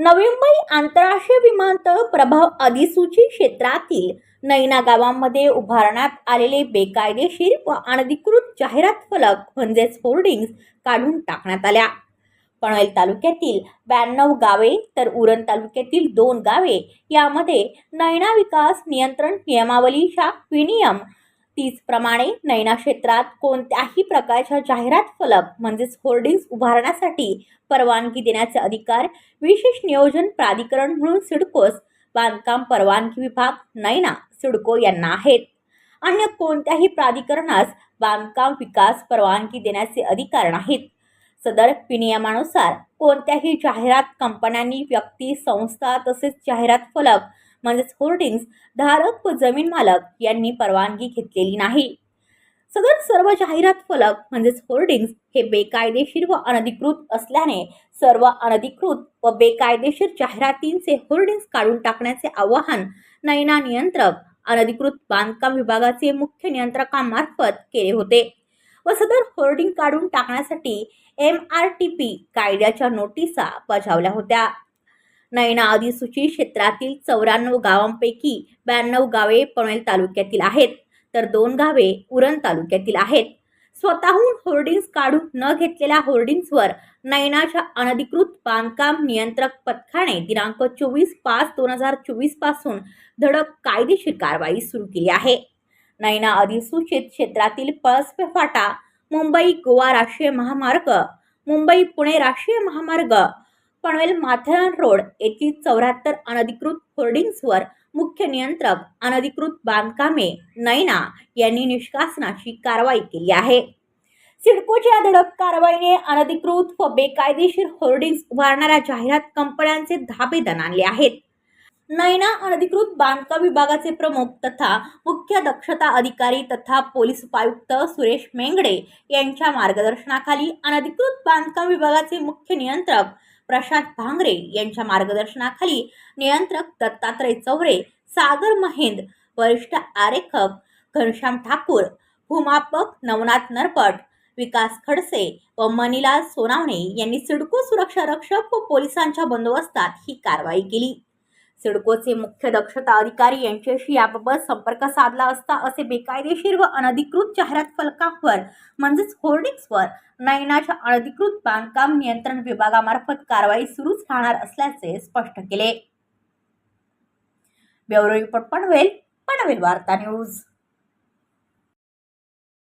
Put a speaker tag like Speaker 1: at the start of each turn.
Speaker 1: नवी मुंबई आंतरराष्ट्रीय विमानतळ प्रभाव अधिसूचित क्षेत्रातील नैना गावांमध्ये उभारण्यात आलेले बेकायदेशीर व अनधिकृत जाहिरात फलक म्हणजेच होर्डिंग्ज काढून टाकण्यात आल्या. पनवेल तालुक्यातील ब्याण्णव गावे तर उरण तालुक्यातील दोन गावे यामध्ये नैना विकास नियंत्रण नियमावलीच्या विनियम तीचप्रमाणे नैना क्षेत्रात कोणत्याही प्रकारच्या जाहिरात फलक म्हणजेच होर्डिंग्ज उभारण्यासाठी परवानगी देण्याचे अधिकार विशेष नियोजन प्राधिकरण म्हणून सिडकोस बांधकाम परवानगी विभाग नैना सिडको यांना आहेत. अन्य कोणत्याही प्राधिकरणास बांधकाम विकास परवानगी देण्याचे अधिकार नाहीत. सदर विनियमानुसार कोणत्याही जाहिरात कंपन्यांनी व्यक्ती संस्था तसेच जाहिरात फलक म्हणजेच होर्डिंग्ज धारक व जमीन मालक यांनी परवानगी घेतलेली नाही. सदर सर्व जाहिरात फलक म्हणजेच होर्डिंग्ज हे बेकायदेशीर व अनधिकृत असल्याने सर्व अनधिकृत व बेकायदेशीर जाहिरातींचे होर्डिंग्स काढून टाकण्याचे आवाहन नैना नियंत्रक अनधिकृत बांधकाम विभागाचे मुख्य नियंत्रकांमार्फत केले होते व सदर होर्डिंग काढून टाकण्यासाठी एम आर टी पी कायद्याच्या नोटिसा बजावल्या होत्या. नैना अधिसूचित क्षेत्रातील चौऱ्याण्णव गावांपैकी ब्याण्णव गावे पनवेल तालुक्यातील आहेत. तर दोन गावे उरण तालुक्यातील आहेत. स्वतःहून होर्डिंग्ज काढून न घेतलेल्या होर्डिंग्सवर नैनाच्या अनधिकृत बांधकाम नियंत्रक पथकाने दिनांक चोवीस पाच दोन हजार चोवीसपासून धडक कायदेशीर कारवाई सुरू केली आहे. नैना अधिसूचित क्षेत्रातील पळसपे फाटा मुंबई गोवा राष्ट्रीय महामार्ग मुंबई पुणे राष्ट्रीय महामार्ग पनवेल माथेरान रोड येथील चौऱ्याहत्तर अनधिकृत होर्डिंग्जवर मुख्य नियंत्रक अनधिकृत बांधकामे नैना यांनी निष्कासनाची कारवाई केली आहे. सिडकोच्या धडक कारवाईने अनधिकृत व बेकायदेशीर होर्डिंग्स उभारणाऱ्या जाहिरात कंपन्यांचे धाबे दणाणले आहेत. नैना अनधिकृत बांधकाम विभागाचे प्रमुख तथा मुख्य दक्षता अधिकारी तथा पोलीस उपायुक्त सुरेश मेंगडे यांच्या मार्गदर्शनाखाली अनधिकृत बांधकाम विभागाचे मुख्य नियंत्रक प्रशांत भांगरे यांच्या मार्गदर्शनाखाली नियंत्रक दत्तात्रय चौरे सागर महेंद वरिष्ठ आरेखक घनश्याम ठाकूर भूमापक नवनाथ नरपट विकास खडसे व मनीलाल सोनावणे यांनी सिडको सुरक्षा रक्षक व पोलिसांच्या बंदोबस्तात ही कारवाई केली. सिडकोचे मुख्य दक्षता अधिकारी यांच्याशी याबाबत संपर्क साधला असता असे बेकायदेशीर व अनधिकृत जाहिरात फलकांवर म्हणजेच होर्डिंग्सवर नयनाच्या अनधिकृत बांधकाम नियंत्रण विभागामार्फत कारवाई सुरूच राहणार असल्याचे स्पष्ट केले. ब्युरो रिपोर्ट पनवेल पनवेल वार्ता न्यूज.